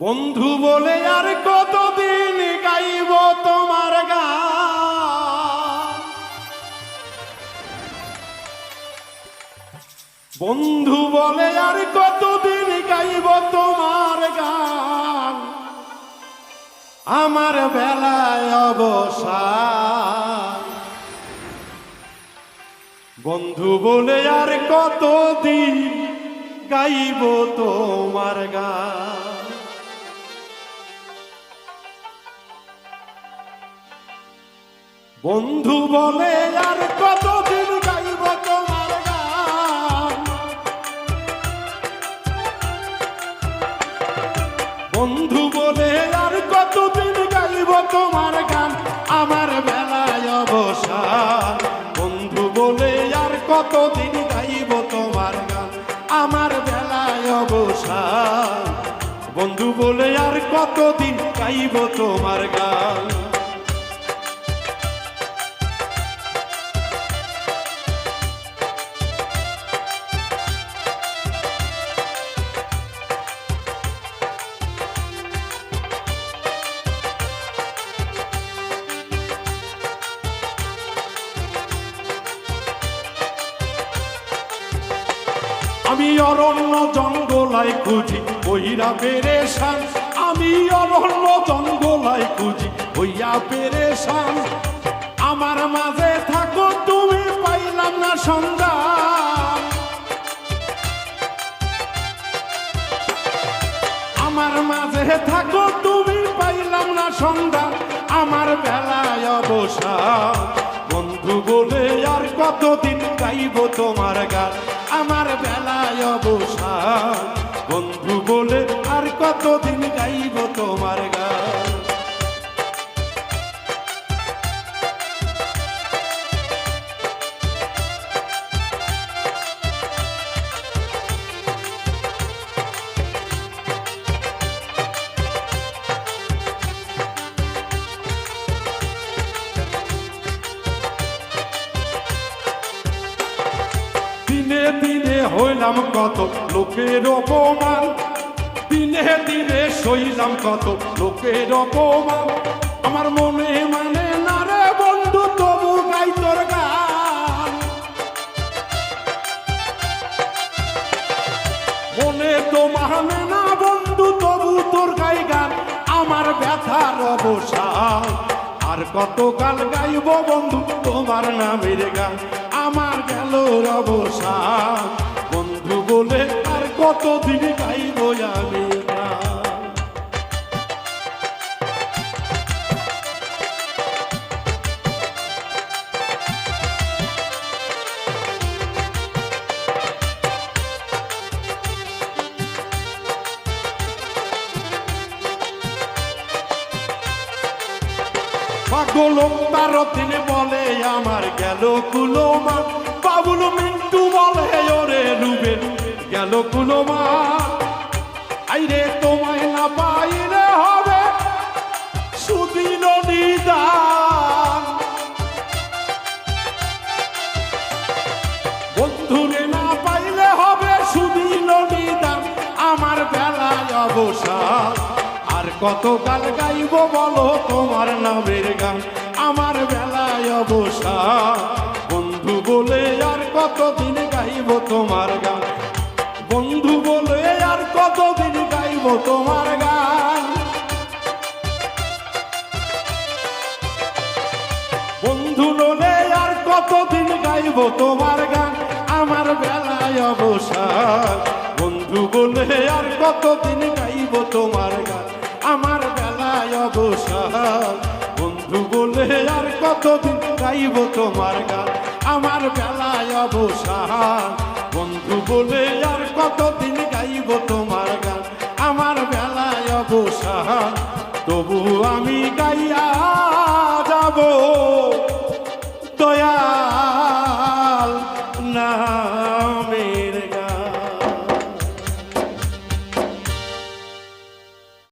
বন্ধু বলে আর কতদিন গাইব তোমার গা? বন্ধু বলে আর কতদিন গাইব তোমার গান আমার বেলায় অবসান। বন্ধু বলে আর কতদিন গাইব তোমার গান বন্ধু বলে আর কতদিন গাইব তোমার বন্ধু বলে আর কতদিন গাইব তোমার গান? আমার বেলায় অবসান। বন্ধু বলে আর কতদিন গাইব তোমার গান? আমার বেলায় অবসান। বন্ধু বলে আর কতদিন গাইব তোমার গান? আমি অরণ্য জঙ্গলায় খুঁজি ওইরা পেরেশান। আমি অরণ্য জঙ্গলায় খুঁজি হইয়া পেরেশান। আমার মাঝে থাকো, তুমি পাইলাম না সন্ধান। আমার মাঝে থাকো, তুমি পাইলাম না সন্ধান। আমার বেলায় অবসান। বন্ধু বলে আর কতদিন গাইব তোমার গান? কতদিন গাইব তোমার গান? দিনে দিনে হইলাম কত লোকের অপমান। দিনে দিনে সইলাম কত লোকের অপমান। আমার মনে মানে না রে বন্ধু, তবু গাই তোর গান। মনে তো মানে না বন্ধু, তবু তোর গাই গান। আমার ব্যথার অবসান। আর কত গান গাইব বন্ধু, তোমার নামের গান। আমার গেল অবসান বন্ধু বলে আর কতদিন গাইব পাগল তার দিনে বলে, আমার গেল কুলোমা। বাবুল মিন্টু বলে, ওরে ডুবে গেল কুলোমা। আইরে, তোমায় না পাইলে হবে সুদিন নিদান। বন্ধুরে না পাইলে হবে সুদিন নিদান। আমার বেলায় অবসান। আর কত গাল গাইব বলো তোমার নামের গান। আমার বেলায় অবসান বন্ধু বলে আর কতদিন গাইব তোমার গান? বন্ধু বলে আর কতদিন গাইব তোমার গান? বন্ধু নলে আর কতদিন গাইব তোমার গান? আমার বেলায় অবসান বন্ধু বলে আর কতদিন গাইব তোমার গান? আমার বেলায় অবসান। বন্ধু বলে আর কতদিন গাইব তোমার গান? আমার বেলায় অবসান। বন্ধু বলে আর কতদিন গাইব তোমার